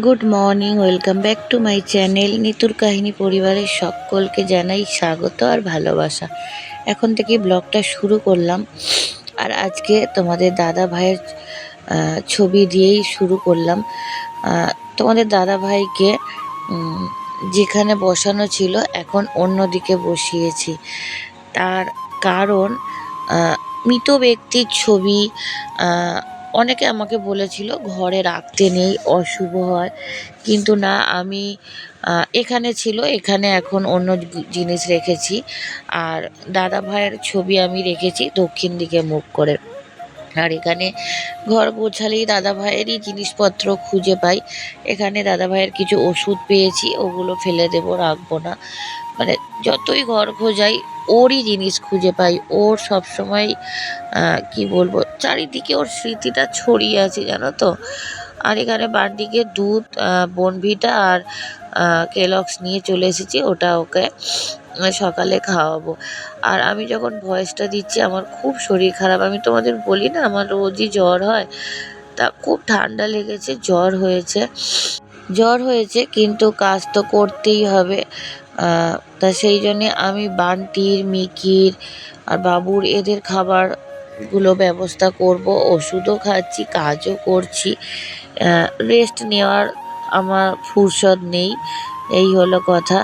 Good morning welcome back to my channel নিতুর কাহিনী পরিবারের সকলকে জানাই স্বাগত আর ভালোবাসা। এখন থেকে ব্লগটা শুরু করলাম। আর আজকে তোমাদের দাদা ভাইয়ের ছবি দিয়েই শুরু করলাম। তোমাদের দাদা ভাইকে যেখানে বসানো ছিল, এখন অন্যদিকে বসিয়েছি। তার কারণ মৃত ব্যক্তির ছবি অনেকে আমাকে বলেছিল, ঘরে রাখতে নেই, অশুভ হয়। কিন্তু না, আমি এখানে ছিল, এখানে এখন অন্য জিনিস রেখেছি। আর দাদা ভাইয়ের ছবি আমি রেখেছি দক্ষিণ দিকে মুখ করে। আর এখানে ঘর গোছালেই দাদা ভাইয়েরই জিনিসপত্র খুঁজে পাই। এখানে দাদা ভাইয়ের কিছু ওষুধ পেয়েছি, ওগুলো ফেলে দেবো, রাখব না। মানে যতই ঘর খোঁজাই ওরই জিনিস খুঁজে পাই। ওর সবসময় কি বলব, চারিদিকে ওর স্মৃতিটা ছড়িয়ে আছে, জানো তো? আর এখানে বান্ডিকে দুধ বনভিটা আর কেলক্স নিয়ে চলে এসেছি, ওটা ওকে সকালে খাওয়াবো। আর আমি যখন ভয়েসটা দিচ্ছি, আমার খুব শরীর খারাপ। আমি তোমাদের বলি না, আমার রোজই জ্বর হয়। তা খুব ঠান্ডা লেগেছে, জ্বর হয়েছে। জ্বর হয়েছে, কিন্তু কাজ তো করতেই হবে। তা সেই জন্যে আমি বান্টির, মিকির আর বাবুর এদের খাবারগুলো ব্যবস্থা করব, ওষুধও খাচ্ছি, কাজও করছি। রেস্ট নেওয়ার আমার ফুরসত নেই, এই হলো কথা।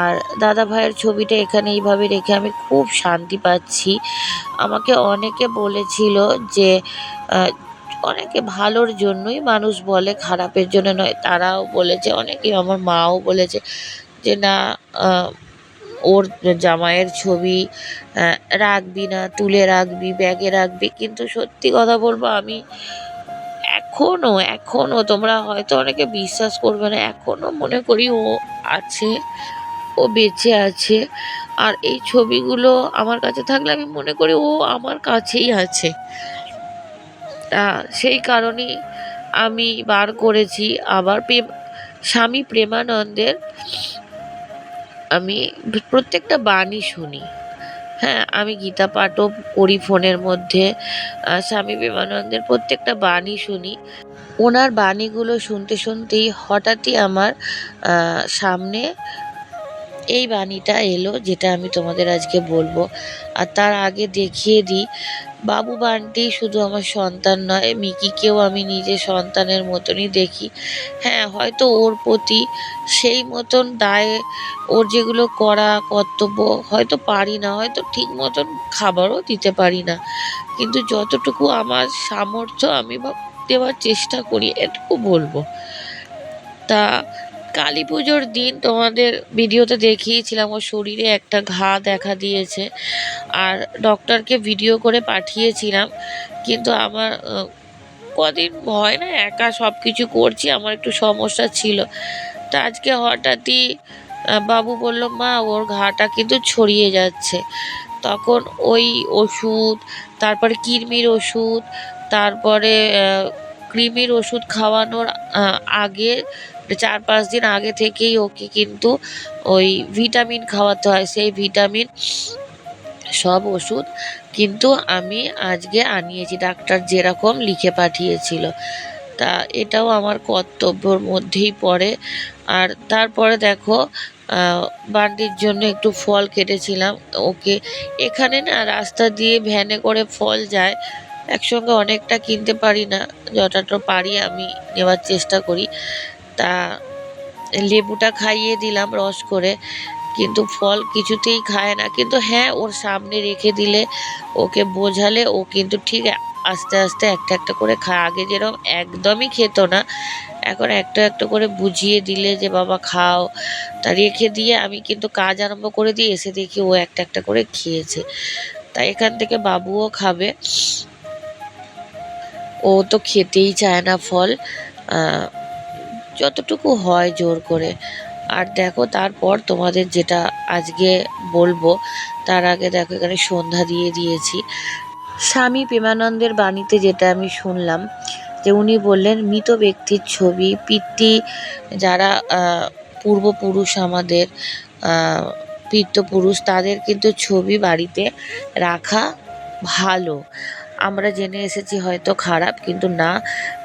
আর দাদা ভাইয়ের ছবিটা এখানে এইভাবে রেখে আমি খুব শান্তি পাচ্ছি। আমাকে অনেকে বলেছিল যে অনেকে ভালোর জন্যই মানুষ বলে, খারাপের জন্য নয়, তারাও বলেছে, অনেকেই আমার মাও বলেছে। যে না ওর জামাইয়ের ছবি রাখবি না, তুলে রাখবি, ব্যাগে রাখবি। কিন্তু সত্যি কথা বলব, আমি এখনও এখনও তোমরা হয়তো অনেকে বিশ্বাস করবে না, এখনও মনে করি ও আছে, ও বেঁচে আছে। আর এই ছবিগুলো আমার কাছে থাকলে আমি মনে করি ও আমার কাছেই আছে। সেই কারণেই আমি বার করেছি। আবার প্রেম, স্বামী প্রেমানন্দের আমি প্রত্যেকটা বাণী শুনি। হ্যাঁ আমি গীতা পাঠও করি ফোনের মধ্যে। স্বামী বিবেকানন্দের প্রত্যেকটা বাণী শুনি। ওনার বাণীগুলো শুনতে শুনতেই হঠাৎই আমার সামনে এই বাণীটা এলো, যেটা আমি তোমাদের আজকে বলব। আর তার আগে দেখিয়ে দিই বাবু বানটি শুধু আমার সন্তান নয়, মিকিকেও আমি নিজের সন্তানের মতনই দেখি। হ্যাঁ হয়তো ওর প্রতি সেই মতন দায়ে, ওর যেগুলো করা, কর্তব্য, হয়তো পারি না, হয়তো ঠিক মতন খাবারও দিতে পারি না। কিন্তু যতটুকু আমার সামর্থ্য আমি দেওয়ার চেষ্টা করি, এটুকু বলব। তা কালী পুজোর দিন তোমাদের ভিডিওতে দেখিয়েছিলাম ওর শরীরে একটা ঘা দেখা দিয়েছে। আর ডক্টরকে ভিডিও করে পাঠিয়েছিলাম, কিন্তু আমার কদিন হয় না, একা সব কিছু করছি, আমার একটু সমস্যা ছিল। তা আজকে হঠাৎই বাবু বলল, মা, ওর ঘাটা কিন্তু ছড়িয়ে যাচ্ছে। তখন ওই ওষুধ, তারপরে কৃমির ওষুধ, তারপরে কৃমির ওষুধ খাওয়ানোর আগে চার পাঁচ দিন আগে থেকেই ওকে কিন্তু ওই ভিটামিন খাওয়াতে হয়, সেই ভিটামিন সব ওষুধ কিন্তু আমি আজকে আনিয়েছি, ডাক্তার যেরকম লিখে পাঠিয়েছিল। তা এটাও আমার কর্তব্যর মধ্যেই পড়ে। আর তারপরে দেখো বান্ডির জন্য একটু ফল কেটেছিলাম। ওকে এখানে না রাস্তা দিয়ে ভ্যানে করে ফল যায়, একসঙ্গে অনেকটা কিনতে পারি না, যতটা পারি আমি নেওয়ার চেষ্টা করি। তা লেবুটা খাইয়ে দিলাম রস করে, কিন্তু ফল কিছুতেই খায় না। কিন্তু হ্যাঁ ওর সামনে রেখে দিলে ওকে বোঝালে ও কিন্তু ঠিক আস্তে আস্তে একটা একটা করে খায়। আগে যেরকম একদমই খেত না, এখন একটা একটা করে বুঝিয়ে দিলে যে, বাবা, খাও। তা রেখে দিয়ে আমি কিন্তু কাজ আরম্ভ করে দিয়ে এসে দেখি ও একটা একটা করে খেয়েছে। তা এখান থেকে বাবুও খাবে। ও তো খেতেই চায় না ফল। যতটুকু হয় জোর করে। আর দেখো, তারপর তোমাদের যেটা আজকে বলব, তার আগে দেখো, এখানে সন্ধ্যা দিয়ে দিয়েছি। স্বামী প্রেমানন্দের বাণীতে যেটা আমি শুনলাম, যে উনি বললেন, মৃত ব্যক্তির ছবি, পিতৃ যারা পূর্বপুরুষ আমাদের পিতৃপুরুষ, তাদের কিন্তু ছবি বাড়িতে রাখা ভালো। আমরা জেনে এসেছি হয়তো খারাপ, কিন্তু না,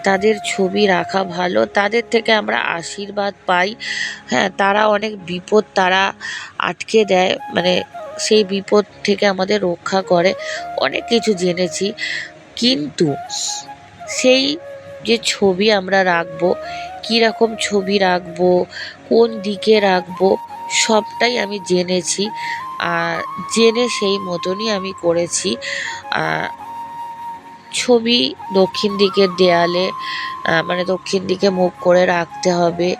তাদের ছবি রাখা ভালো, তাদের থেকে আমরা আশীর্বাদ পাই। হ্যাঁ তারা অনেক বিপদ তারা আটকে দেয় মানে সেই বিপদ থেকে আমাদের রক্ষা করে। অনেক কিছু জেনেছি, কিন্তু সেই যে ছবি আমরা রাখব, কীরকম ছবি রাখব, কোন দিকে রাখব, সবটাই আমি জেনেছি, আর জেনে সেই মতনই আমি করেছি। ছবি দক্ষিণ দিকের দেয়ালে মানে দক্ষিণ দিকে মুখ করে রাখতে হবে।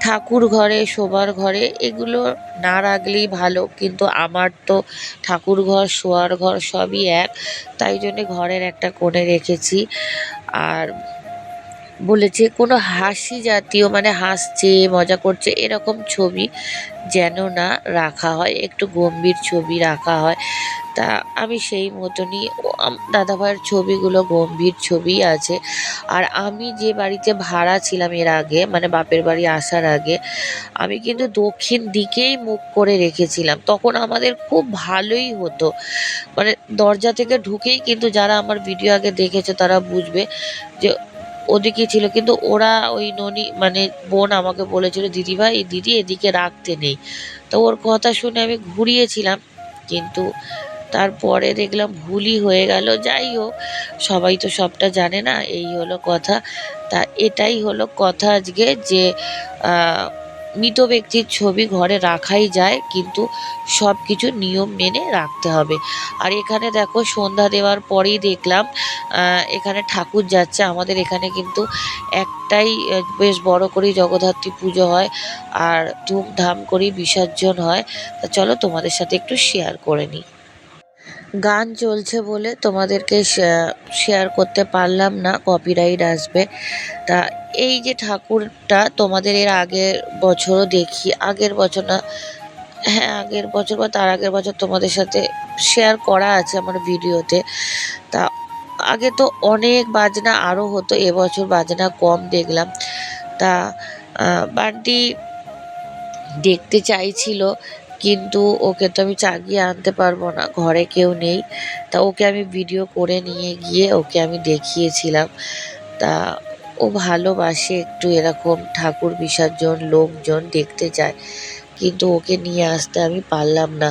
ঠাকুর ঘরে, শোবার ঘরে, এগুলো না রাখলেই ভালো, কিন্তু আমার তো ঠাকুর ঘর, শোয়ার ঘর সবই এক, তাই জন্যে ঘরের একটা কোণে রেখেছি। আর বলেছে, কোনো হাসি জাতীয় মানে হাসছে, মজা করছে, এরকম ছবি যেন না রাখা হয়, একটু গম্ভীর ছবি রাখা হয়। তা আমি সেই মতনই দাদাভাইয়ের ছবিগুলো গম্ভীর ছবি আছে। আর আমি যে বাড়িতে ভাড়া ছিলাম এর আগে মানে বাপের বাড়ি আসার আগে, আমি কিন্তু দক্ষিণ দিকেই মুখ করে রেখেছিলাম। তখন আমাদের খুব ভালোই হতো। মানে দরজা থেকে ঢুকেই কিন্তু যারা আমার ভিডিও আগে দেখেছে, তারা বুঝবে যে ওদিকে ছিল। কিন্তু ওরা ওই ননি মানে বোন আমাকে বলেছিল, দিদিভাই, দিদি এদিকে রাখতে নেই। তো ওর কথা শুনে আমি ঘুরিয়েছিলাম। কিন্তু তারপরে দেখলাম ভুলই হয়ে গেল। যাই হোক, সবাই তো সবটা জানে না, এই হলো কথা। তা এটাই হলো কথা আজকে যে মৃত ব্যক্তির ছবি ঘরে রাখাই যায়, কিন্তু সব কিছু নিয়ম মেনে রাখতে হবে। আর এখানে দেখো, সন্ধ্যা দেওয়ার পরেই দেখলাম এখানে ঠাকুর যাচ্ছে। আমাদের এখানে কিন্তু একটাই বেশ বড় করেই জগদ্ধাত্রী পুজো হয় আর ধুমধাম করেই বিসর্জন হয়। তা চলো তোমাদের সাথে একটু শেয়ার করে নিই। গান চলছে বলে তোমাদেরকে শেয়ার করতে পারলাম না কপিরাইট আসবে। তা এই যে ঠাকুরটা তোমাদের এর আগের বছরও দেখি, আগের বছর না হ্যাঁ আগের বছর বা তার আগের বছর তোমাদের সাথে শেয়ার করা আছে আমার ভিডিওতে। তা আগে তো অনেক বাজনা আরও হতো এবছর বাজনা কম দেখলাম। তা বান্টি দেখতে চাইছিল কিন্তু ওকে তো আমি চাগিয়ে আনতে পারব না, ঘরে কেউ নেই। তা ওকে আমি ভিডিও করে নিয়ে গিয়ে ওকে আমি দেখিয়েছিলাম। তা ও ভালোবাসে একটু এরকম ঠাকুর বিসর্জন, লোকজন দেখতে যায়। কিন্তু ওকে নিয়ে আসতে আমি পারলাম না।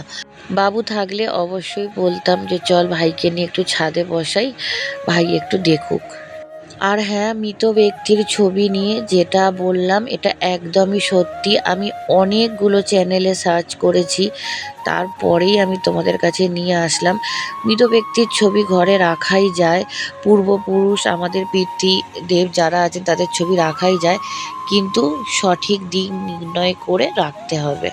বাবু থাকলে অবশ্যই বলতাম যে, চল ভাইকে নিয়ে একটু ছাদে বসাই, ভাই একটু দেখুক। আর হ্যাঁ মৃত ব্যক্তির ছবি নিয়ে যেটা বললাম, এটা একদমই সত্যি। আমি অনেকগুলো চ্যানেলে সার্চ করেছি, তারপরেই আমি তোমাদের কাছে নিয়ে আসলাম। মৃত ব্যক্তির ছবি ঘরে রাখাই যায়, পূর্বপুরুষ, আমাদের পিতৃদেব যারা আছেন, তাদের ছবি রাখাই যায়, কিন্তু সঠিক দিক নির্ণয় করে রাখতে হবে।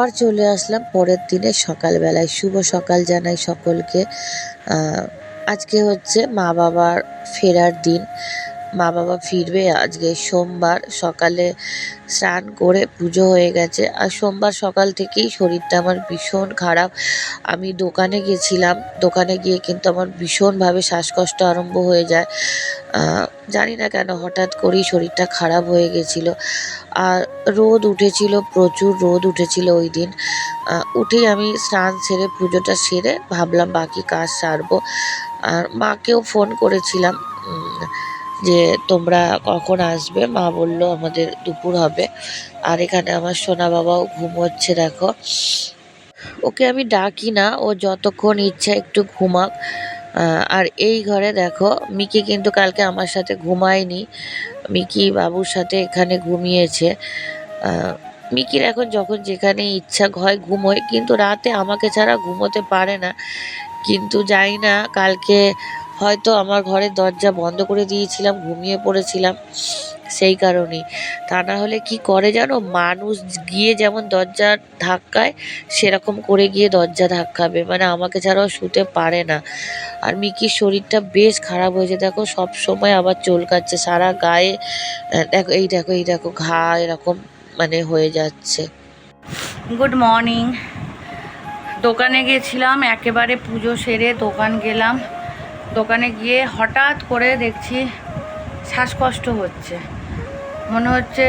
আবার চলে আসলাম পরের দিনে সকালবেলায়। শুভ সকাল জানাই সকলকে। আজকে হচ্ছে মা বাবার ফেরার দিন। মা বাবা ফিরবে আজকে সোমবার সকালে স্নান করে পুজো হয়ে গেছে। আর সোমবার সকাল থেকেই শরীরটা আমার ভীষণ খারাপ। আমি দোকানে গেছিলাম, দোকানে গিয়ে কিন্তু আমার ভীষণভাবে শ্বাসকষ্ট আরম্ভ হয়ে যায়। জানি না কেন হঠাৎ করেই শরীরটা খারাপ হয়ে গেছিল। আর রোদ উঠেছিল, প্রচুর রোদ উঠেছিল ওই দিন। উঠেই আমি স্নান সেরে পুজোটা সেরে ভাবলাম বাকি কাজ সারবো। আর মাকেও ফোন করেছিলাম যে তোমরা কখন আসবে? মা বলল, আমাদের দুপুর হবে। আর এখানে আমার সোনা বাবাও ঘুমোচ্ছে, দেখো। ওকে আমি ডাকি না, ও যতক্ষণ ইচ্ছা একটু ঘুমাক। আর এই ঘরে দেখো, মিকি কিন্তু কালকে আমার সাথে ঘুমায়নি। মিকি বাবুর সাথে এখানে ঘুমিয়েছে। মিকির এখন যখন যেখানে ইচ্ছা হয় ঘুমোয়, কিন্তু রাতে আমাকে ছাড়া ঘুমোতে পারে না। কিন্তু জানি না কালকে হয়তো আমার ঘরের দরজা বন্ধ করে দিয়েছিলাম, ঘুমিয়ে পড়েছিলাম সেই কারণেই। তা না হলে কি করে জানো? মানুষ গিয়ে যেমন দরজা ধাক্কায়, সেরকম করে গিয়ে দরজা ধাক্কাবে। মানে আমাকে ছাড়াও শুতে পারে না। আর মিকির শরীরটা বেশ খারাপ হয়েছে। দেখো, সব সময় আবার চুলকাচ্ছে সারা গায়ে দেখো, এই দেখো এই দেখো, ঘা এরকম মানে হয়ে যাচ্ছে। গুড মর্নিং দোকানে গিয়েছিলাম একেবারে পুজো সেরে দোকান গেলাম। দোকানে গিয়ে হঠাৎ করে দেখছি শ্বাসকষ্ট হচ্ছে। মনে হচ্ছে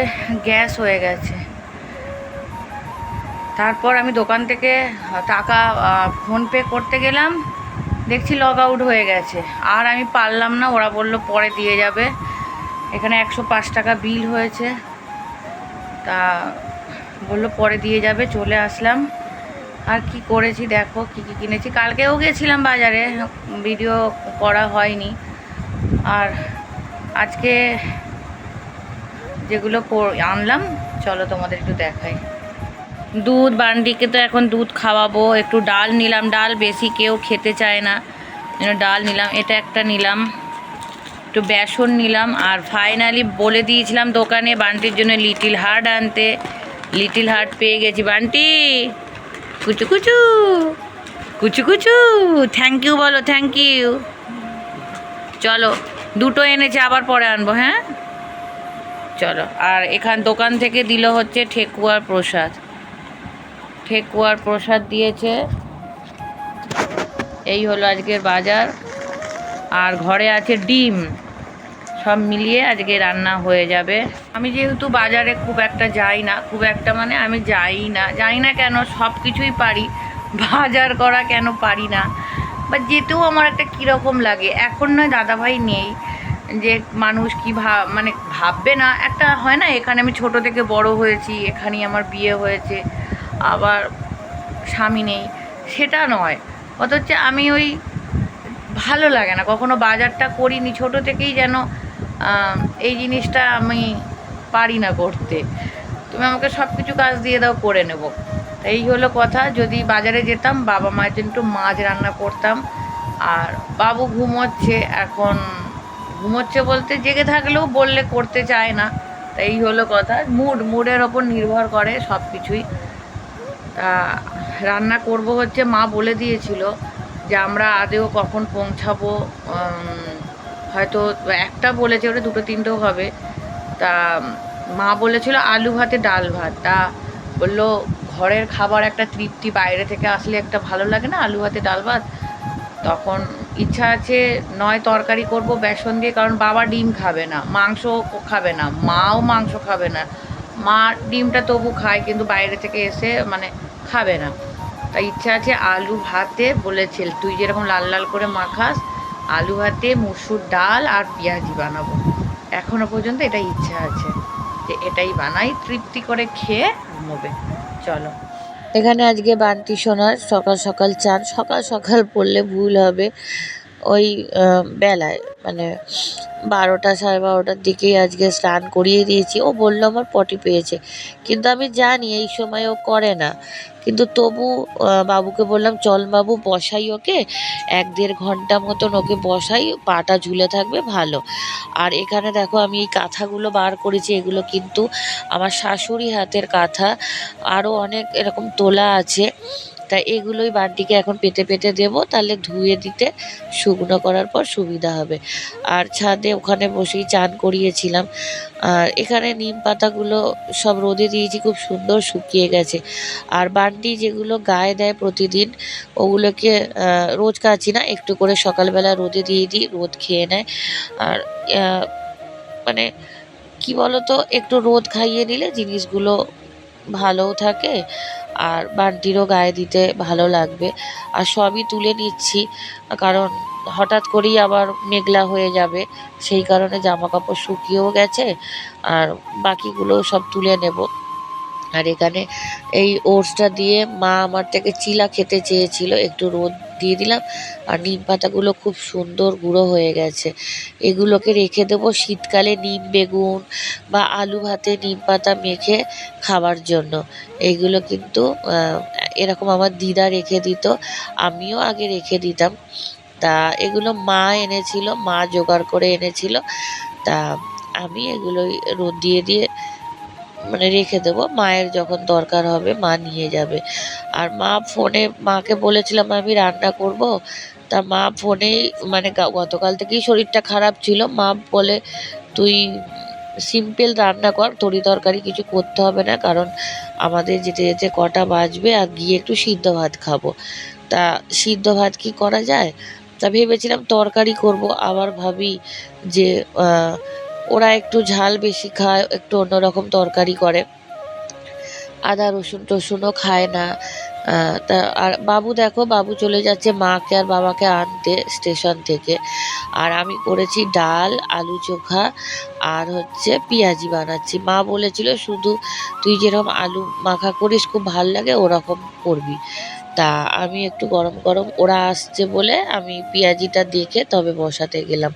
গ্যাস হয়ে গেছে। তারপর আমি দোকান থেকে টাকা ফোনপে করতে গেলাম। দেখছি লগ আউট হয়ে গেছে। আর আমি পারলাম না, ওরা বলল পরে দিয়ে যাবে। এখানে একশো পাঁচ টাকা বিল হয়েছে। তা বলল পরে দিয়ে যাবে, চলে আসলাম। আর কি করেছি দেখো, কি কি কিনেছি। কালকেও গেছিলাম বাজারে, ভিডিও করা হয়নি। আর আজকে যেগুলো আনলাম, চলো তোমাদের একটু দেখাই। দুধ, বান্ডিকে তো এখন দুধ খাওয়াবো, একটু ডাল নিলাম। ডাল বেশি কেউ খেতে চায় না ডাল নিলাম, এটা একটা নিলাম। একটু বেসন নিলাম, আর ফাইনালি বলে দিয়েছিলাম দোকানে বান্টির জন্য লিটিল হার্ট আনতে। লিটিল হার্ট পেয়ে গেছি। বান্টি! কুচু কুচু। কুচু কুচু। থ্যাংক ইউ বলো থ্যাংক ইউ চলো, দুটো এনেছে, আবার পরে আনব হ্যাঁ? চলো, আর এখান, দোকান থেকে দিল হচ্ছে ঠেকুয়ার প্রসাদ। ঠেকুয়ার প্রসাদ দিয়েছে। এই হলো আজকের বাজার। আর ঘরে আছে ডিম। সব মিলিয়ে আজকে রান্না হয়ে যাবে। আমি যেহেতু বাজারে খুব একটা যাই না, খুব একটা মানে আমি যাই না। যাই না কেন, সব কিছুই পারি। বাজার করা কেন পারি না? বা যেতেও আমার একটা কীরকম লাগে। এখন নয় দাদাভাই নেই। যে মানুষ কি ভাব মানে ভাববে না। একটা হয় না, এখানে আমি ছোট থেকে বড় হয়েছি, এখানেই আমার বিয়ে হয়েছে, আবার স্বামী নেই। সেটা নয়। অথচ আমি ওই ভালো লাগে না। কখনো বাজারটা করিনি, ছোট থেকেই যেন এই জিনিসটা আমি পারি না করতে। তুমি আমাকে সব কিছু কাজ দিয়ে দাও, করে নেব। এই হলো কথা। যদি বাজারে যেতাম, বাবা মায়ের জন্য একটু মাছ রান্না করতাম। আর বাবু ঘুমোচ্ছে, এখন ঘুমোচ্ছে বলতে জেগে থাকলেও বললে করতে চায় না। তাই এই হলো কথা। মুড, মুডের ওপর নির্ভর করে সব কিছুই তা রান্না করব হচ্ছে মা বলে দিয়েছিল যে আমরা আদেও কখন পৌঁছাবো হয়তো একটা বলেছে ওটা দুটো তিনটেও হবে। তা মা বলেছিল আলু ভাতে ডাল ভাত। তা বলল, ঘরের খাবার একটা তৃপ্তি, বাইরে থেকে আসলে একটা ভালো লাগে না আলু ভাতে ডাল ভাত? তখন ইচ্ছা আছে, নয়, তরকারি করব বেসন দিয়ে, কারণ বাবা ডিম খাবে না, মাংস খাবে না, মাও মাংস খাবে না। মা ডিমটা তবু খায়, কিন্তু বাইরে থেকে এসে মানে খাবে না। তাই ইচ্ছা আছে আলু ভাতে বলেছিল, তুই যেরকম লাল লাল করে মাখাস আলু ভাতে, মুসুর ডাল আর পেঁয়াজি বানাবো। এখনও পর্যন্ত এটা ইচ্ছা আছে যে এটাই বানাই, তৃপ্তি করে খেয়ে ঘুমোবে। চলো। এখানে আজকে বান্তি সোনার সকাল সকাল চান, সকাল সকাল পড়লে ভুল হবে। ওই বেলায়। মানে বারোটা সাড়ে বারোটার দিকেই আজকে স্নান করিয়ে দিয়েছি। ও বলল আমার পটি পেয়েছে। কিন্তু আমি জানি এই সময় ও করে না। কিন্তু তবু বাবুকে বললাম, চল বাবু, বসাই ওকে। এক দেড় ঘণ্টা মতন ওকে বসাই। পাটা ঝুলে থাকবে, ভালো। আর এখানে দেখো, আমি এই কাঁথাগুলো বার করেছি। এগুলো কিন্তু আমার শাশুড়ি হাতের কাঁথা। আরও অনেক এরকম তোলা আছে। তা এগুলোই বান্টিকে এখন পেতে পেতে দেবো, তাহলে ধুয়ে দিতে শুকনো করার পর সুবিধা হবে। আর ছাদে ওখানে বসেই চান করিয়েছিলাম। আর এখানে নিম পাতাগুলো সব রোদে দিয়েছি, খুব সুন্দর শুকিয়ে গেছে। আর বান্টি যেগুলো গায়ে দেয় প্রতিদিন, ওগুলোকে রোজ কাচি না, একটু করে সকালবেলা রোদে দিয়ে দিই, রোদ খেয়ে নেয়। আর মানে কি বলতো, একটু রোদ খাইয়ে নিলে জিনিসগুলো ভালোও থাকে আর বান্টিরও গায়ে দিতে ভালো লাগবে। আর সবই তুলে নিচ্ছি, কারণ হঠাৎ করেই আবার মেঘলা হয়ে যাবে, সেই কারণে জামা কাপড় শুকিয়েও গেছে, আর বাকিগুলোও সব তুলে নেব। আর এখানে এই ওটসটা দিয়ে মা আমার থেকে চিলা খেতে চেয়েছিল, একটু রোদ দিয়ে দিলাম আর নিম পাতাগুলো খুব সুন্দর গুঁড়ো হয়ে গেছে। এগুলোকে রেখে দেবো শীতকালে নিম বেগুন বা আলু ভাতে নিম পাতা মেখে খাবার জন্য। এইগুলো কিন্তু এরকম আমার দিদা রেখে দিত, আমিও আগে রেখে দিতাম। তা এগুলো মা এনেছিল, মা জোগাড় করে এনেছিল। তা আমি এগুলোই রোদ দিয়ে দিয়ে মানে রেখে দেবো। মায়ের যখন দরকার হবে, মা নিয়ে যাবে। আর মা ফোনে, মাকে বলেছিলাম আমি রান্না করব। তা মা ফোনেই মানে গতকাল থেকেই শরীরটা খারাপ ছিল। মা বলে, তুই সিম্পল রান্না কর, তরি তরকারি কিছু করতে হবে না, কারণ আমাদের যেতে যেতে কটা বাজবে আর গিয়ে একটু সিদ্ধ ভাত খাব। তা সিদ্ধ ভাত কি করা যায়? তা ভেবেছিলাম তরকারি করব। আবার ভাবি যে ওরা একটু ঝাল বেশি খায়, একটু অন্যরকম তরকারি করে। আদা, রসুন টসুনও খায় না। তা, আর বাবু দেখো, বাবু চলে যাচ্ছে মাকে আর বাবাকে আনতে স্টেশন থেকে। আর আমি করেছি ডাল, আলু চোখা আর হচ্ছে পেঁয়াজি বানাচ্ছি। মা বলেছিল, শুধু তুই যেরকম আলু মাখা করিস, খুব ভালো লাগে, ওরকম করবি। তা আমি একটু গরম গরম ওরা আসছে বলে আমি পেঁয়াজিটা দেখে তবে বসাতে গেলাম।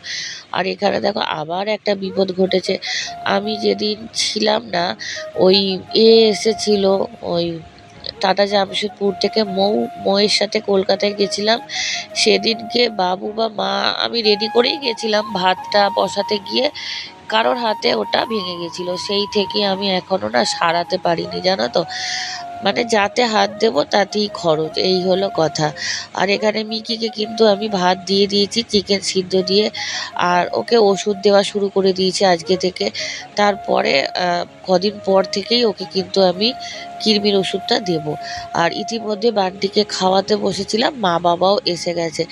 আর এখানে দেখো আবার একটা বিপদ ঘটেছে। আমি যেদিন ছিলাম না, ওই এ এসেছিল, ওই টাটা জামশেদপুর থেকে মৌ, মৌয়ের সাথে কলকাতায় গেছিলাম। সেদিনকে বাবু বা মা, আমি রেডি করেই গেছিলাম ভাতটা বসাতে গিয়ে। কারোর হাতে ওটা ভেঙে গেছিল। সেই থেকে আমি এখনও না সারাতে পারিনি, জানো তো? মানে যাতে হাত দেবো তাতেই খরচ, এই হলো কথা। আর এখানে মিকিকে কিন্তু আমি ভাত দিয়ে দিয়েছি, চিকেন সিদ্ধ দিয়ে, আর ওকে ওষুধ দেওয়া শুরু করে দিয়েছি আজকে থেকে। তারপরে কদিন পর থেকেই ওকে কিন্তু আমি কৃমির ওষুধটা দেবো। আর ইতিমধ্যে বান্টিকে খাওয়াতে বসেছিলাম, মা বাবাও এসে গেছে।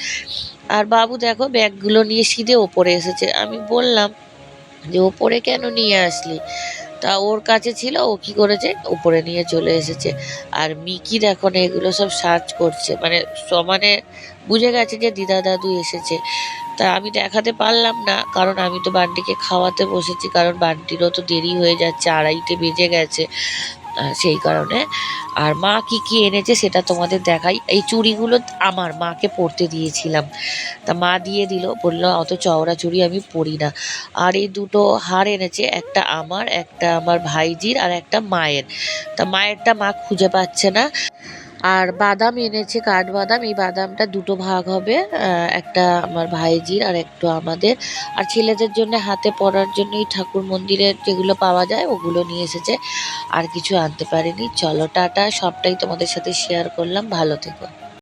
আর বাবু দেখো ব্যাগগুলো নিয়ে সিধে ওপরে এসেছে। আমি বললাম যে, ওপরে কেন নিয়ে আসলি? তা ওর কাছে ছিল, ও কি করেছে? উপরে নিয়ে চলে এসেছে। আর মিকির এখন এগুলো সব সার্চ করছে। মানে সমানে বুঝে গেছে যে দিদা দাদু এসেছে। তা আমি দেখাতে পারলাম না, কারণ আমি তো বান্টিকে খাওয়াতে বসেছি। কারণ বান্টিরও তো দেরি হয়ে যাচ্ছে, আড়াইটে বেজে গেছে। সেই কারণে। আর মা কি কি এনেছে সেটা তোমাদের দেখাই। এই চুড়িগুলো আমার মাকে পরতে দিয়েছিলাম। তা মা দিয়ে দিল। বলল, অত চওড়া চুড়ি আমি পরি না। আর এই দুটো হার এনেছে, একটা আমার একটা আমার ভাইজির আর একটা মায়ের। তা মায়েরটা মা খুঁজে পাচ্ছে না। আর বাদাম এনেছে, কাঠবাদাম, এই বাদামটা দুটো ভাগ হবে একটা আমার ভাইজির আর একটু আমাদের। আর ছেলেদের জন্য হাতে পরার জন্য এই ঠাকুর মন্দিরে যেগুলো পাওয়া যায়, ওগুলো নিয়ে এসেছে। আর কিছু আনতে পারিনি। চলো, টাটা। সবটাই তোমাদের সাথে শেয়ার করলাম। ভালো থেকো।